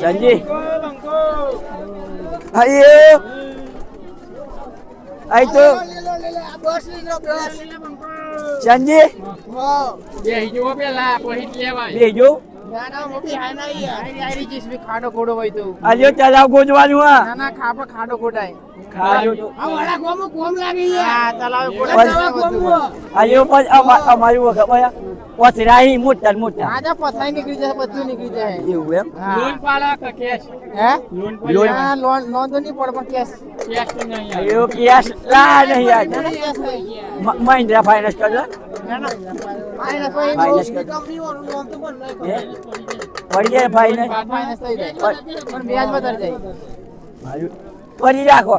સંજી Ayo. Ayo itu. Janji. બેહી hijau apa બેજો ખાડો ખોડો હોય તો. આજો ચલાવ ગોજવાનું હા. ના ના ખાપા ખાડો પણ અમા- અમારી વખત પથરાઈ મોટા મોટા. આજા પથાઈ નીકળી જાય બધું નીકળી જાય. એવું એમ? લોન પાલા કે કેશ? હે? લોન લોન લોન તો નહીં પડે પણ કેશ. કેશ તો નહીં આવે. એવું કેશ લા નહીં થઈ મહિન્દ્રા ફાઇનાન્સ કરજો? પડી. જાય ફાઇનાન્સ Finance થઈ જાય. પણ વ્યાજ વધારે જાય. ફરી રાખો.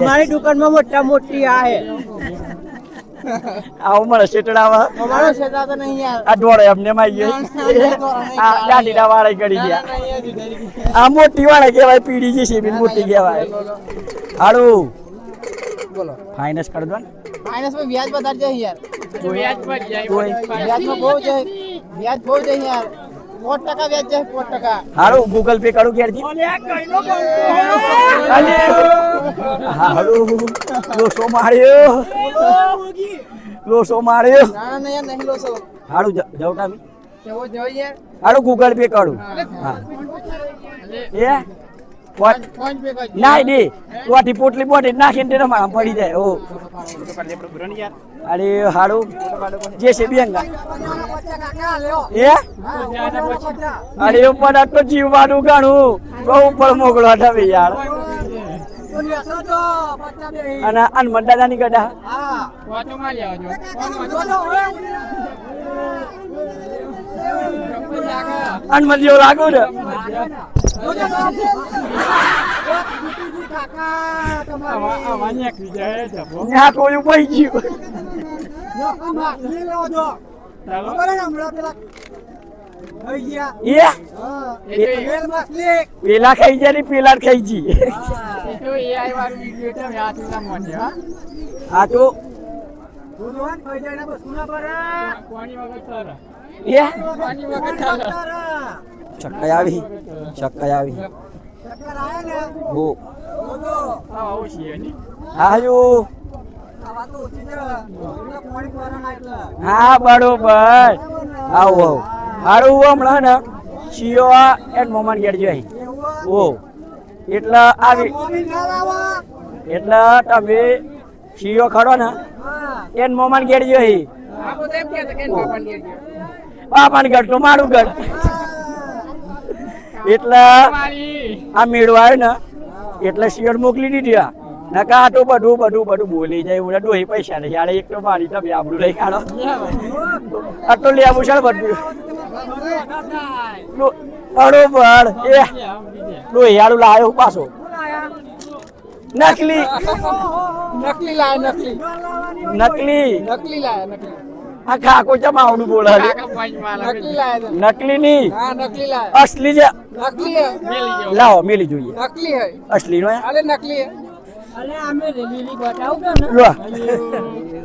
ના દુકાનમાં અમારી મોટા મોટી આ આવું મળે શેટડાવા અમારો ક્ષેત્ર તો નહીં આ ડોળે અમને માં ગઈ આ દાંડીડા વાળા કરી ગયા. આ મોટી વાળા કહેવાય પીડી જે છે બી મોટી કહેવાય. હારું બોલો. ફાઇનાન્સ કરી દો ને. ફાઇનાન્સમાં વ્યાજ વધારે જાય યાર. તોય વ્યાજમાં બહુ જાય. વ્યાજ બહુ જાય યાર. પોત ટકા વ્યાજ જાય પોત ટકા. હારું ગૂગલ પે કરું અલે હારું લોસો માર્યો. લોસો માર્યો. ના ના યાર નહીં હારું જવું ટામી. કેવો જોઈએ. હારું ગૂગલ પે કરું હા. એ? નાઈ દે પોટી પોટલી પોટી નાખીને તે રમાડા પડી જાય. ઓ અરે હારું. જે છે બેંગા એ અરે ઉપર આ તો જીવવાનું ઘણું. બહુ ઉપર મોકલો તમે યાર. અને હનુમાન દાદાની ગડા વાંચો માં લેવા જો જેવો લાગુ ને કોઈ ગયું પેલા ખાઈ જાય ને પેલા ખાઈ જી તો AI વાળું વિડિયો તો વ્યાજ ના મોઢે હા તો કોની વગર ચક્કાઈ આવી. ચક્કાઈ આવી. હો. આ આવું છે ની હાજો હા બરોબર. આવો આવું. હારું હમણાં ને. સીઓ એન મોમન ગેટ જોઈ ઓ એટલે આવી એટલે તમે સીઓ ખડો ને એન મોમન ગેટ જોઈ. બાપાને ગઢ તો મારું ગઢ એટલે આ મેળવાય ને એટલે શિયર મોકલી દીધી આ. નકા તો બધું બધું બધું બોલી જાય હું ડોહી પૈસા નહીં. આડે એક તો મારી તો બે આબડું લઈ કાઢો આટલું તો લે આવું છે બધું. પડો બરોબર એ. ડોહી આડું લાયો પાછો. નકલી. નકલી લાય નકલી. નકલી. નકલી લાય નકલી. આ કાકો ચમાવડું બોલે છે. નકલી લાયા અસલી છે. લાવો મેલી જોઈએ. અસલી નો નકલી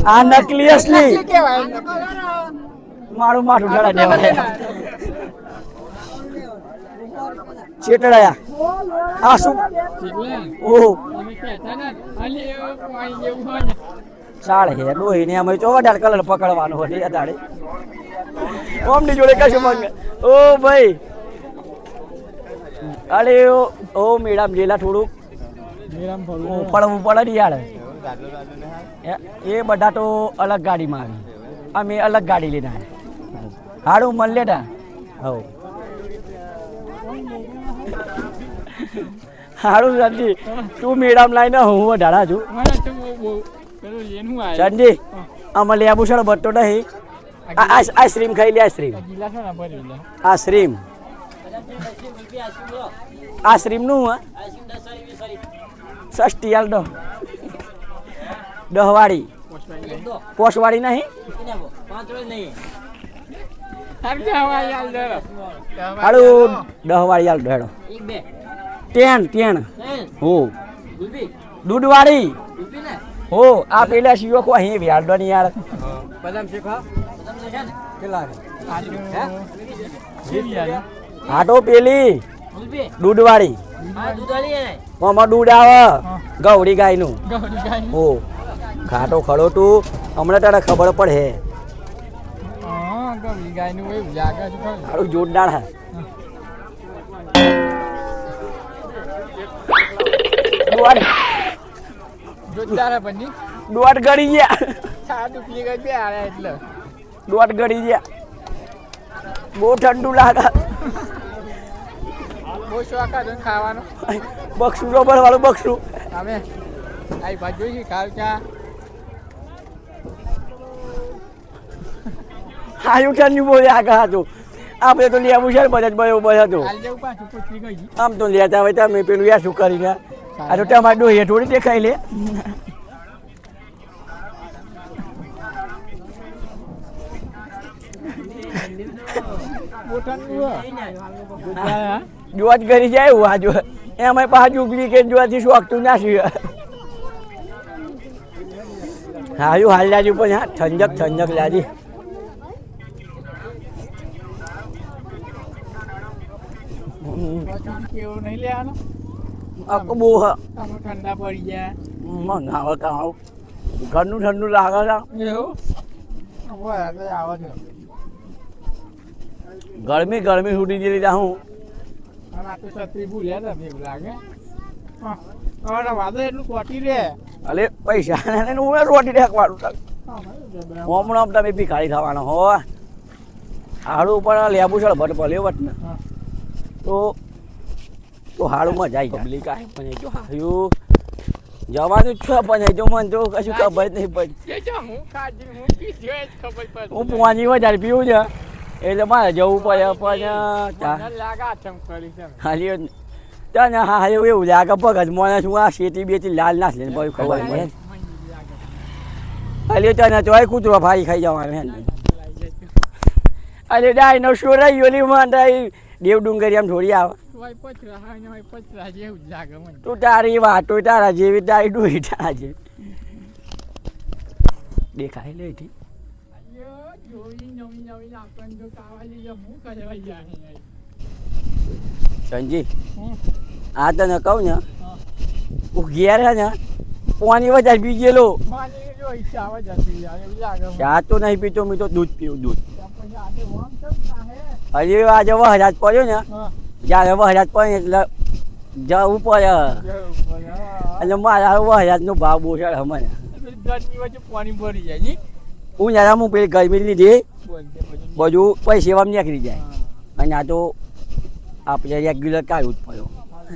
આ નકલી અસલી. મારું માથું ઢળા દેવાય ચેટડાયા? આ શું? ઓહો. ચાલ હે ડોહી ને અમે ચોવડાર કલર પકડવાનો હોય એ ઓમની જોડે કશું મંગે. ઓ ભાઈ. અરે ઓ ઓ મેડમ જેલા થોડું પડવું પડે ને યાર. એ- એ બધા તો અલગ ગાડીમાં આવી. અમે અલગ ગાડી લઈને આવ્યા હાડું મન લેતા હવ હાડું સંજી તું મેડમ લાઈને હું વધારા છું. સંજી અમે લેબુ સર બતો નહીં આ આઈસ્ક્રીમ ખાઈ લે આઈસ્ક્રીમ છે આઈસ્ક્રીમ આઈસ્ક્રીમનું હા સસ્તી હાલ દો. દહ વાળી નહીં? હાડું દહવાળી હાલ દો હેડો. ટેન ટેન હો. દૂધ વાળી હો આ પેલા શિયો કો અહીં વ્યાડો નહીં યાર હાટો પેલી દૂધવાળી. વાળી આમાં દૂધ આવે ગૌડી ગાયનું. હો ખાટો ખડો તું હમણાં તારે ખબર પડે. હારું જોરદાર હા. દોડ ગળી ગયા. દોડ ગળી ગયા. બહુ ઠંડુ લાગે. ખાવાનો. બક્ષું રબર વાળું બક્ષું. અમે આઈ બાજુ છે ખાવ ચા. હાયું ઠંડુ બહુ આગળ હતું આપણે તો લેવું છે ને બધા જ હતું. કાલ જેવું પાછું પૂછી ગઈ. આમ તો લેતા હોય તમે પેલું યા શું કરીને. આ તો તમારે ડોહીએ થોડી દેખાય લે. જોવા જ ઘરી જાય એવું આ જો એમાં પાછું ઉગલી કે જોવાથી શોખતું ના છીએ હાયું હાલ લાજુ પણ હા ઠંડક ઠંડક લાજી. કેવું નહીં લેવાનું? આખો બહુ ઠંડા પડી જાય. મંગાવે કાં ઘરનું ઠંડુ લાગે છે. આવે છે ગરમી ગરમી છૂટી ગયેલી તા હું અલે પૈસા હું રોટી રાખવાનું હમણાં તમે ભિખારી થવાનો હો. હાડું પણ લેબુ છે ભટ ભલે વટ તો તો હાડુંમાં જાય પબ્લિક આવે પણ જો હાયું જવાનું છે પણ જો મને તો કશું ખબર નહીં પડી. એ જો હું ખાધી હું પીધી હોય જ ખબર પડે. હું પોવાની વધારે પીવું છે. એટલે મારે જવું પડે પણ હાલી તને હા એવું લાગે પગજ મને શું આ શેતી બેતી લાલ ના લઈને બહુ ખબર પડે. હાલી તને તો કૂતરો ભાઈ ખાઈ જવાનું હે અરે ડાય નો શો રહી ઓલી માં દેવ ડુંગરી આમ થોડી આવે. તું તારી વાતો તારા જેવી તારી ડોહી તારા જેવી દેખાય લે જાય સંજી. આ તને કહું ને હા. ઘેર હે ને પોની વધારે પી ગયેલો. ચા તો નહીં પીતો મેં તો દૂધ પીવું દૂધ હજી આજે વહરાજ પડ્યો ને. જ્યારે વહરાજ પડે એટલે જવું પડે. એટલે મારા વહરાજનો ભાવ બહુ છે મને પાણી ભરી જાય હું જરા હું પેલી ગરમી લીધી બધું પૈસેવામાં નીકળી જાય. અને આ તો આપણે રેગ્યુલર કાઢવું જ પડ્યો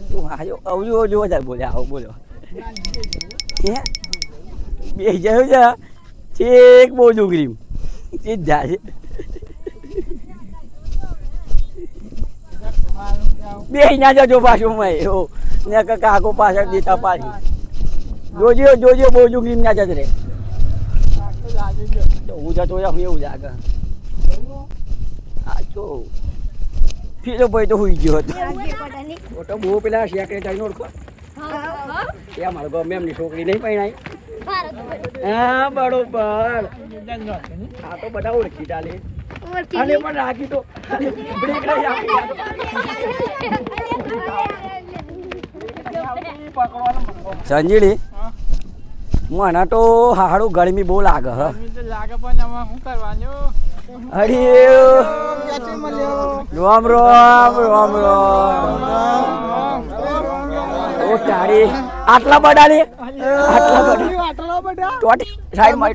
તું હાજો અવજો જો વધારે બોલે આવો બોલો. બે જયું છે. છેક બહુ તે જ. છે મારું જાવ. બે ના જજો પાછું મેં એવો ને કાકો પાછળ દેતા પાછી. જોજે જોજો બહુ જુગી ના જજ રે. હું જતો હું એવું લાગે. આ જો. ફીરો ભાઈ તો હુઈ ગયો હતો. ઓ બહુ પેલા સેક્રેટરી ઓળખો ત્યાં મારો ગમે એમની છોકરી નહીં પરણાઈ હા બરોબર. આ તો બધા ઓળખી ચાલે અને પણ રાખી તો બ્રેક નહીં આપી સંજીડી હા. મને તો હાડું ગરમી બહુ લાગે હ ગરમી તો લાગે પણ આમાં શું કરવાનું અરે રામ રામ રામ રામ ઓ તારી આટલા બડા લે? આટલા બડા. ચોટી સાઈડમાં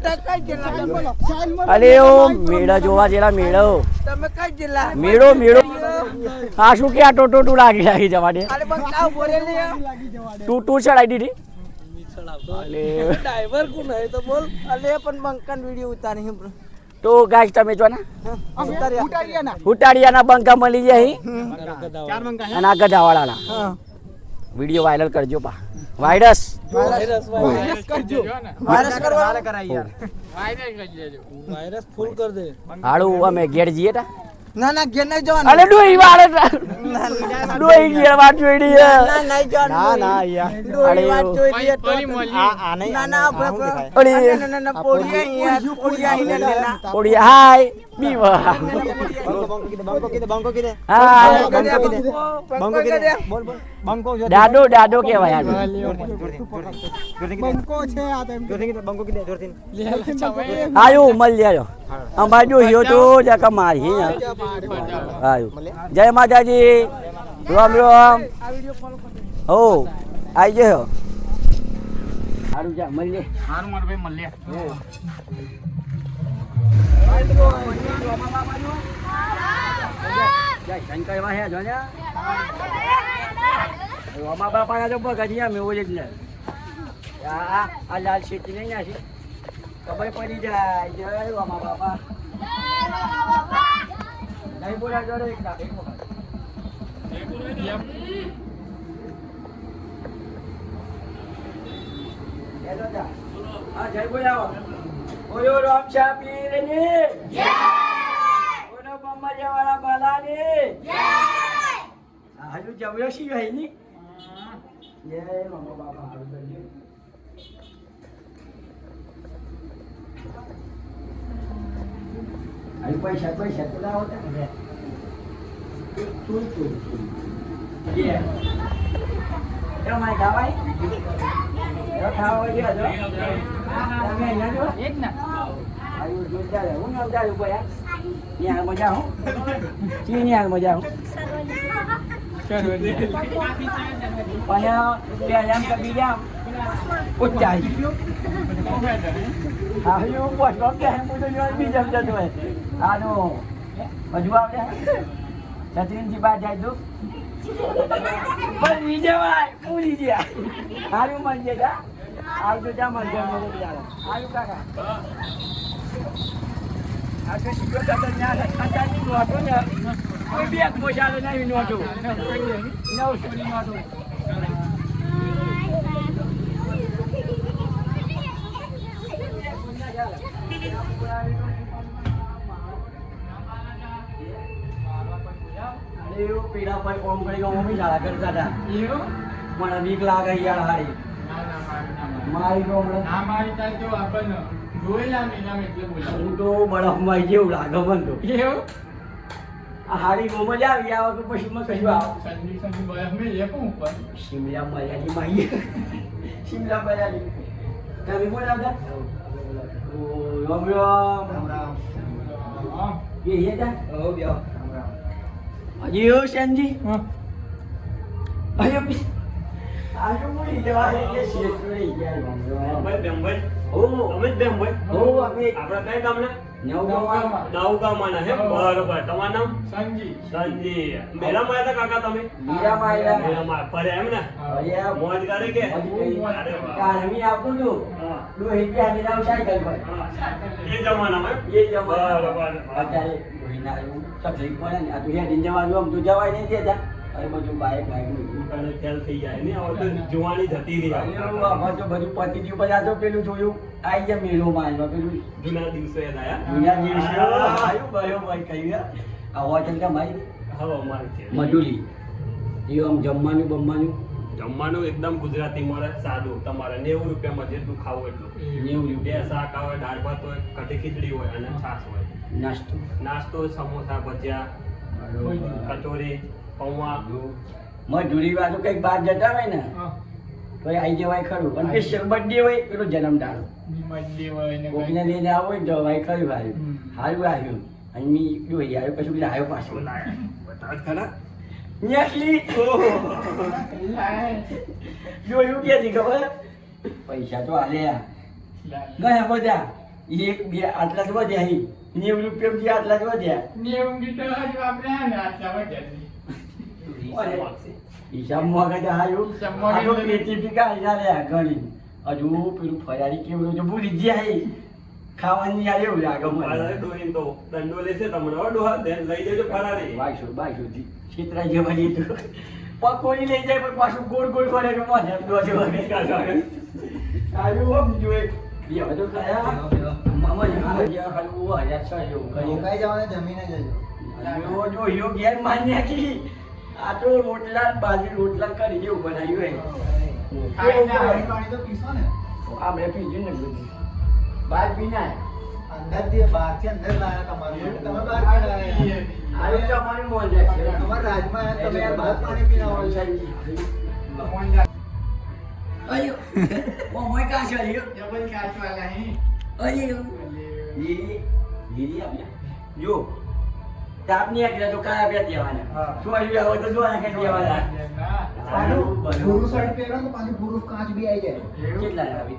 અરે ઓ મેળા જોવા જેલા મેળો. તમે કઈ જિલ્લા? મેળો મેળો. આ શું કે આ ટોટો ટુ લાગી લાગી જવા દે અરે બસ આવ બોલે લે. ટુ ટુ ચડાઈ દીધી અલે. ડ્રાઈવર કોણ હે તો બોલ. અલે પણ બંકન વિડિયો ઉતારી હે તો ગાઈસ તમે જો ને. ઉતાર્યા ઉટાડિયાના બંકા મળી જાય ચાર મંગા અને આ ગધાવાળાના. હા. વીડિયો વાયરલ કરજો પા. વાયરસ. વાયરસ વાયરસ કરજો. વાયરસ કરવા કરાય યાર. વાયરસ કરી દેજો. વાયરસ ફૂલ કર દે. હાડું અમે ઘેર જઈએ તા. ના ના ઘેર નહીં જવાનું. અરે ડોઈ વાળે ડોઈ ઘેર વાત જોઈ ના જવાનું યાર વાત તો આ બંકો છે આ તેમ આયુ મળ જાયો બાજુ હિયો તો જકા મારી આયુ. જય માતાજી. રામ રામ. હો, આઈ જયો હારું જા મળીએ હારું મારા ભાઈ મળીએ જય શંકર વાહ્યા જો ને રોમા બાપા તો બગડિયા મેવો જ આ આ લાલ શેઠી નહીં નાખી ખબર પડી જાય. જય રોમા બાપા. જય બોલા જોડે એક ના એક વખત હા જય બોલાવો. બોલો રામ શા પીરની જય! મમ્મા વાળા બાલાની. જય! હજુ જમ્યો શી ગઈ ની જય બાપા હારું કરજો અહીં પૈસા પૈસા તો લાવો તા ને તું તું તું યે એ માય ગાવાય એ ખાવા ગયા જો તમે અહીંયા જો એ જ ને આયુ જોરદાર હું નામ જાયું બોયા ન્યા મજા હું ચી ન્યા મજા હું કરો Ah, kau ke yang punya jual bijam dah tu eh. Aduh. Baju apa dia? Satin si bajai tu. Beli dia mai, beli dia. Haru manja dah. Aku zaman dia mau dia. Ayo kakak. Aku sih kau katanya kata ni dua અરે એવું પીડા પર કોમ કરી ગયો mummy શાળા કરતા હતા. મને બીક લાગે યાર હારી. ના, ના, મારી ના મારી. મારી તો હમણાં મારી તાર જો આપણને જોયેલા ને એટલે બોલાવું. હું તો બરફમાં જેવું લાગે મને તો. એવું? હારી ગો મજા આવી આવે તો પછી મને કશું આવે. ઠંડી ઠંડી બરફ મેં લેપું ઉપર. શિમલા મર્યાદી માહીએ શિમલા મર્યાદી તમે બોલાવતા ઓ રામ. એ ઓ શેનજી? હા. આજો બોલી જવા દે કે શેઠ રહી ગયા રામ રામ ભાઈ બેમભાઈ ઓ. તમે જ બેમભાઈ ઓ અમે આપણા કઈ ગામના? નવ ગામમાં દાઉ ગામના હે. બરોબર તમારું નામ? સંજી. સંજી. મેળામાં આવ્યા હતા કાકા તમે? આવ્યા. એમ ને? અરે મોજ કરે કે. કારમી આપું તો સાયકલ પર. એ જમાનામાં એ જમાના બરોબર. અત્યારે ડોહીના એવું તકલીફ પડે ને. આ તો હેડીને જવાનું આમ તો જવાય નહીં દેતા હવે બધું બાઈક બાઈક ખ્યાલ થઈ જાય ને હવે તો જુવાની જતી રહી આપણે. તો બધું પતી ગયું. પછી આ તો પેલું જોયું આઈ ગયા મેળો માં પેલું જૂના દિવસો યાદ આયા? દુનિયા દિવસે. આવ્યું ભાઈ કહી આ હોટલ કે ભાઈ હવે અમારે છે. મજૂરી. એ આમ જમવાનું બમવાનું. જમવાનું એકદમ ગુજરાતી મળે સાદું. તમારે નેવું રૂપિયામાં જેટલું ખાવું એટલું. નેવું બે રૂપિયા શાક આવે દાળ ભાત હોય કઢી ખીચડી હોય અને છાશ હોય. નાસ્તો. નાસ્તો સમોસા ભજીયા કચોરી પૌવા. મજૂરી વાળું કંઈક બહાર જતા હોય ને. તો આઈ જવાય ખરું. પણ કે શરબત ડે હોય પેલો જન્મ ટાળો કોકને લઈને આવો જવાય ખરું ભાઈ. હારું આવ્યું. અને મી જોઈ આવ્યો પછી આવ્યો પાછો. બતાવ ખરા. લાય. જોયું કે ખબર પૈસા તો આલ્યા લાય. ગયા બધા એક બે આટલા જ વધ્યા અહીં નેવું રૂપિયા આટલા જ વધ્યા નેવું ગીતો હજુ વાપર્યા ને આટલા વધ્યા. હિસાબમાં વખતે આવ્યું હિસાબમાં આટલો એટલે- પેટી પીકા એના લે ઘણી હજુ પેલું ફરારી કેવું જો ભૂલી ગયા ખાવાની યાર એવું લાગે મને ડોહીને તો દંડો લેશે તમને હો ડોહા લઈ જજો ફરારી બાઈસો બાઈસો થી છેતરા જેવા લીધું પકોડી લઈ જાય પણ પાછું ગોળ ગોળ કરે કે દો જેવા કે આવ્યું આમ જોઈએ હવે તો ખાયા. મામા જેવા જેવા ઓ હજાર છ જેવું કર્યું જવાને જમીને જજો. જો યો ઘેર માન્યા કી. આ તો રોટલા બાજરી રોટલા કરી જેવું બનાવ્યું પાણી પાણી તો પીસો ને. આપણે પીજું ને બધું. બાર પીના અંદરથી બહારથી અંદર લાયા તમારું તમે બહાર પી લાયા? આ તો મોજ છે. તમારા રાજમાં તમે યાર બહાર પાણી પીને આવો છો. અયો ઓ મોય કા અયો ડબલ કાચ વાલા હે અયો લીલી લીલી આપણે જો તાપની એક તો કાયા બે દેવાના. હા. તો અયો હવે તો જોવાના કે દેવાના. પાછું ભૂરું શર્ટ પહેરો તો પાછું ભૂરું કાચ બી આવી જાય. કેટલા આવી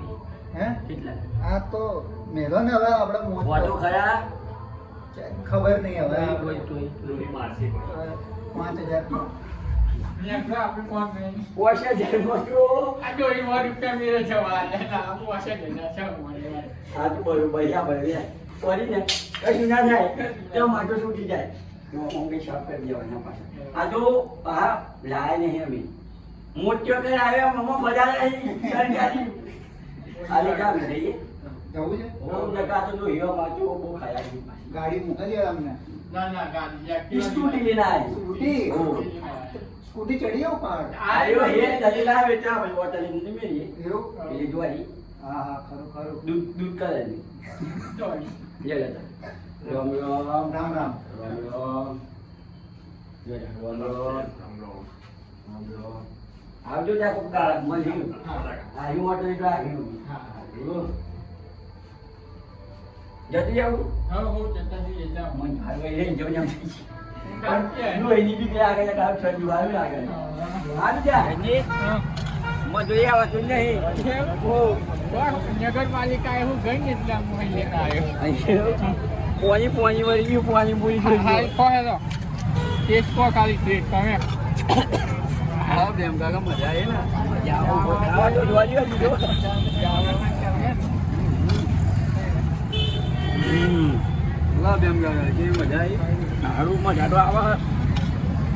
હે? કેટલા આ તો મેલો ને હવે આપણે વાતો ખરા. ખબર નહીં હવે તોય આપણે. તોય મારશે પાંચ હજાર કશું ના થાય. તો માટો છૂટી જાય. તો મમ્મી સાફ કરી દેવાના પાછા આ તો હા લાય નહીં અમે. મોટો કઈ આવ્યો મમ્મા મજા નહીં સરકારી આલે કામ રહીએ. જવું છે? હું નકા તો જો હીરો માચો બહુ ખાયા ગાડી મોકલી અમને ના ના ગાડી સ્કૂટી લઈને આવી. સ્કૂટી? સ્કૂટી ચડી જાવ પણ આયો હે દલીલ આવે ત્યાં ભાઈ હોટલની મેરી એવું? પેલી દ્વારી. હા હા ખરું ખરું. દૂધ દૂધ કરે ને. લે લેતા રામ રામ. રામ રામ. રામ રામ. જય રામ રામ. રામ રામ. આવજો ત્યાં કોક દાડા મળ્યું આવ્યું એટલે આવ્યું આવ્યું. જતી આવું મને હાલવા લઈને જવું એમ થઈ છે. પણ જો એની બી ત્યાં આગળ એક આવ છોડ્યું આગળ આવી જા. માં જોઈ આવતું નહીં. નગરપાલિકા એવું ગઈ એટલે લેતા આવ્યો પોણી પોણી વળી ગયું પોણી પૂરી થઈ હા ટેસ્ટ કો ખાલી ટેસ્ટ તમે. આવો બેમ કાકા મજા આવે ને. મજા આવો ખાવા તો જોવા જેવા લીધો બેમ કાકા કેવી મજા આવી? સારું મજા તો આવે.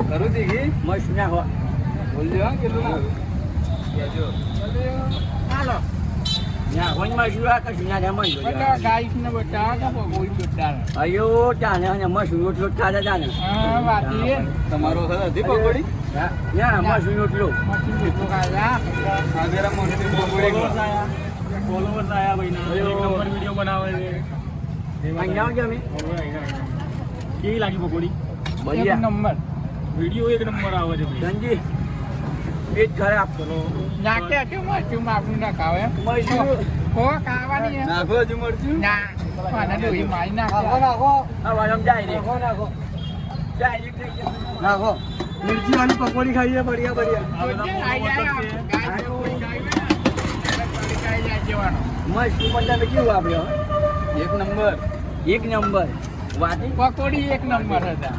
કરું દીધી મસ્ત ના હો. બોલ્યો કેટલું હાલો. ના કોઈ માં શું આ કશું ના જાય મસ્ત બધા ગાઈસ ને બતાવો તો કોઈ બતાવે અયો ચાને અને મસ્ત રોટલો ખાધા ચાને હા વાતી તમારો હતી પકોડી? ના મસ્ત રોટલો મશીન જેટલું ખાલા આગેરા મસ્ત પકોડી ફોલોવર્સ આયા. ભાઈના એક નંબર વીડિયો બનાવે છે. કે કેવી લાગી પકોડી એક નંબર વીડિયો એક નંબર આવે છે સંજી પેટ ખરાબ કરો નાકે કે મરચું આપણું ના ખાવે મરચું. હો ખાવાની? નાખો હજુ મરચું ના મને ડોહી મારી નાખે નાખો આ વાળમ જાય રે નાખો નાખો ડાયરેક્ટ નાખો મિર્ચી વાળી પકોડી ખાઈએ બઢિયા બઢિયા. મસ્ત મજા કેવું આપણે? એક નંબર. એક નંબર. વાટી પકોડી એક નંબર હતા.